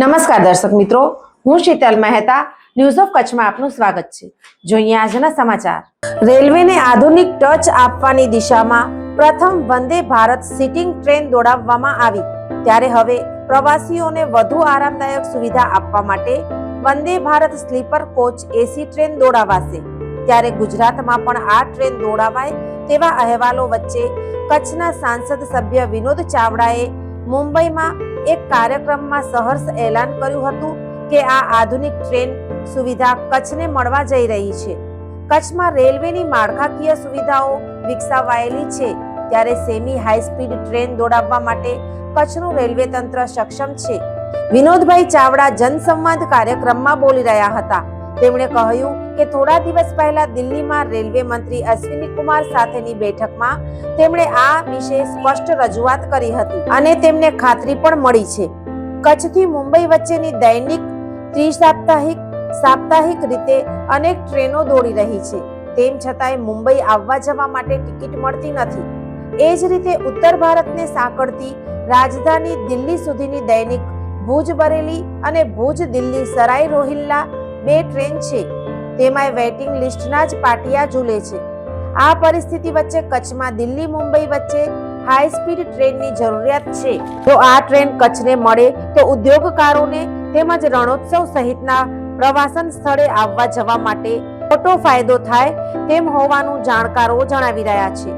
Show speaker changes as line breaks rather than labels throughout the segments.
નમસ્કાર દર્શક મિત્રો, હું શીતલ મહેતા ન્યૂઝ ઓફ કચ્છમાં આપનું સ્વાગત છે. જોઈએ આજના સમાચાર. રેલવેને આધુનિક ટચ આપવાની દિશામાં પ્રથમ વંદે ભારત સિટિંગ ટ્રેન દોડાવવામાં આવી. ત્યારે હવે પ્રવાસીઓને વધુ આરામદાયક સુવિધા આપવા માટે Vande Bharat sleeper coach AC train દોડાવાશે. ત્યારે ગુજરાતમાં પણ આ ટ્રેન દોડાવાય તેવા અહેવાલો વચ્ચે કચ્છના સાંસદ સભ્ય વિનોદ ચાવડાએ મુંબઈમાં એક કાર્યક્રમમાં સહર્ષ એલાન કર્યું હતું કે આ આધુનિક ટ્રેન સુવિધા કચ્છને મળવા જઈ રહી છે. કચ્છમાં રેલવેની માળખાકીય સુવિધાઓ વિકસાવાયેલી છે, ત્યારે સેમી હાઈ સ્પીડ ટ્રેન દોડાવવા માટે કચ્છનું રેલવે તંત્ર સક્ષમ છે. વિનોદભાઈ ચાવડા જનસંવાદ કાર્યક્રમમાં બોલી રહ્યા હતા. તેમણે કહ્યું કે થોડા દિવસ પહેલા દિલ્હીમાં રેલવે મંત્રી અશ્વિની કુમાર સાથેની બેઠકમાં તેમણે આ વિશે સ્પષ્ટ રજૂઆત કરી હતી અને તેમને ખાતરી પણ મળી છે. કચ્છથી મુંબઈ વચ્ચેની દૈનિક ત્રિસાપ્તાહિક, સાપ્તાહિક રીતે અનેક ટ્રેનો દોડી રહી છે. તેમ છતાંય મુંબઈ આવવા જવા માટે ટિકિટ મળતી નથી. એ જ રીતે ઉત્તર ભારતને સાંકળતી રાજધાની દિલ્હી સુધીની દૈનિક ભુજ બરેલી અને ભુજ દિલ્હી સરાય રોહિલ્લા બે ટ્રેન છે. તેમાંય વેઇટિંગ લિસ્ટના જ પાટિયા ઝૂલે છે. આ પરિસ્થિતિ વચ્ચે કચ્છમાં દિલ્હી, મુંબઈ વચ્ચે હાઈ સ્પીડ ટ્રેનની જરૂરિયાત છે. તો આ ટ્રેન કચ્છને મળે તો ઉદ્યોગકારોને તેમજ રણોત્સવ સહિતના પ્રવાસન સ્થળે આવવા જવા માટે મોટો ફાયદો થાય તેમ હોવાનું જાણકારો જણાવી રહ્યા છે.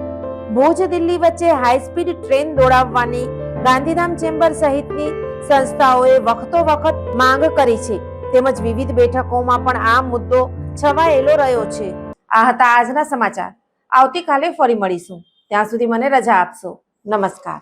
ભુજ, દિલ્હી વચ્ચે હાઈ સ્પીડ ટ્રેન દોડાવવાની ગાંધીધામ ચેમ્બર સહિતની સંસ્થાઓએ વખતો વખત માંગ કરી છે. તેમજ વિવિધ બેઠકોમાં પણ આ મુદ્દો છવાયેલો રહ્યો છે. આ હતા આજના સમાચાર. આવતીકાલે ફરી મળીશું. ત્યાં સુધી મને રજા આપશો. નમસ્કાર.